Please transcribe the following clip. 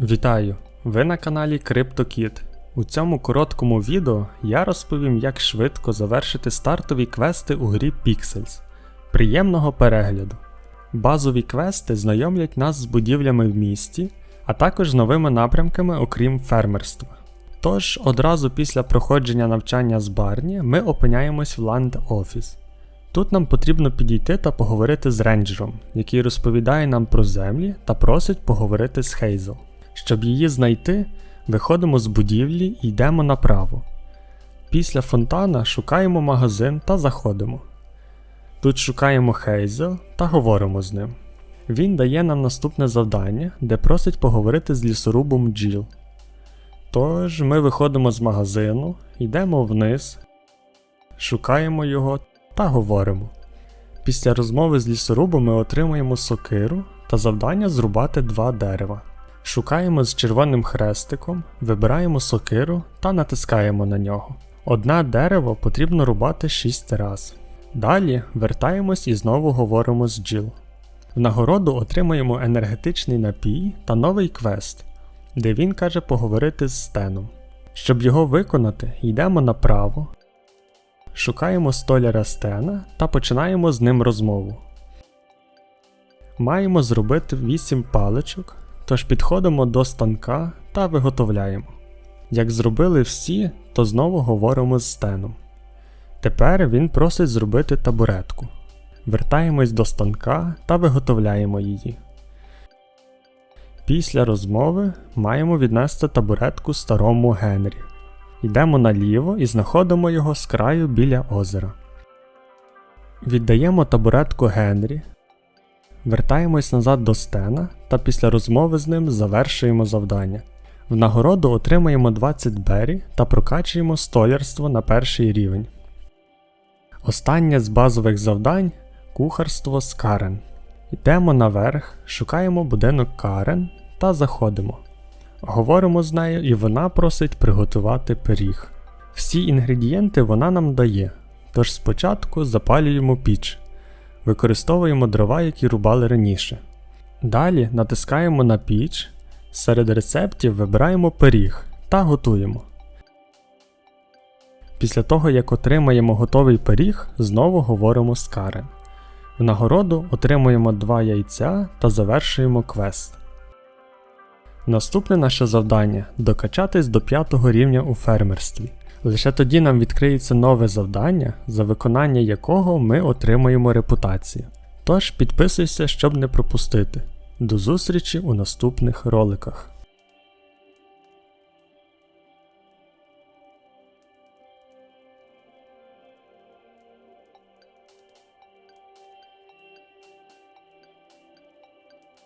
Вітаю! Ви на каналі CryptoKit. У цьому короткому відео я розповім, як швидко завершити стартові квести у грі Pixels. Приємного перегляду! Базові квести знайомлять нас з будівлями в місті, а також з новими напрямками, окрім фермерства. Тож, одразу після проходження навчання з Барні ми опиняємось в Land Office. Тут нам потрібно підійти та поговорити з рейнджером, який розповідає нам про землі та просить поговорити з Хейзел. Щоб її знайти, виходимо з будівлі і йдемо направо. Після фонтана шукаємо магазин та заходимо. Тут шукаємо Хейзел та говоримо з ним. Він дає нам наступне завдання, де просить поговорити з лісорубом Джіл. Тож ми виходимо з магазину, йдемо вниз, шукаємо його та говоримо. Після розмови з лісорубом ми отримуємо сокиру та завдання зрубати два дерева. Шукаємо з червоним хрестиком, вибираємо сокиру та натискаємо на нього. Одне дерево потрібно рубати 6 раз. Далі вертаємось і знову говоримо з Джил. В нагороду отримаємо енергетичний напій та новий квест, де він каже поговорити з Стеном. Щоб його виконати, йдемо направо, шукаємо столяра Стена та починаємо з ним розмову. Маємо зробити 8 паличок, тож підходимо до станка та виготовляємо. Як зробили всі, то знову говоримо з Стеном. Тепер він просить зробити табуретку. Вертаємось до станка та виготовляємо її. Після розмови маємо віднести табуретку старому Генрі. Йдемо наліво і знаходимо його з краю біля озера. Віддаємо табуретку Генрі. Вертаємось назад до Стена та після розмови з ним завершуємо завдання. В нагороду отримаємо 20 бері та прокачуємо столярство на перший рівень. Останнє з базових завдань кухарство з Карен. Йдемо наверх, шукаємо будинок Карен та заходимо. Говоримо з нею, і вона просить приготувати пиріг. Всі інгредієнти вона нам дає, тож спочатку запалюємо піч, використовуємо дрова, які рубали раніше. Далі натискаємо на піч, серед рецептів вибираємо пиріг та готуємо. Після того, як отримаємо готовий пиріг, знову говоримо з Карен. В нагороду отримуємо 2 яйця та завершуємо квест. Наступне наше завдання докачатись до 5 рівня у фермерстві. Лише тоді нам відкриється нове завдання, за виконання якого ми отримаємо репутацію. Тож підписуйся, щоб не пропустити. До зустрічі у наступних роликах.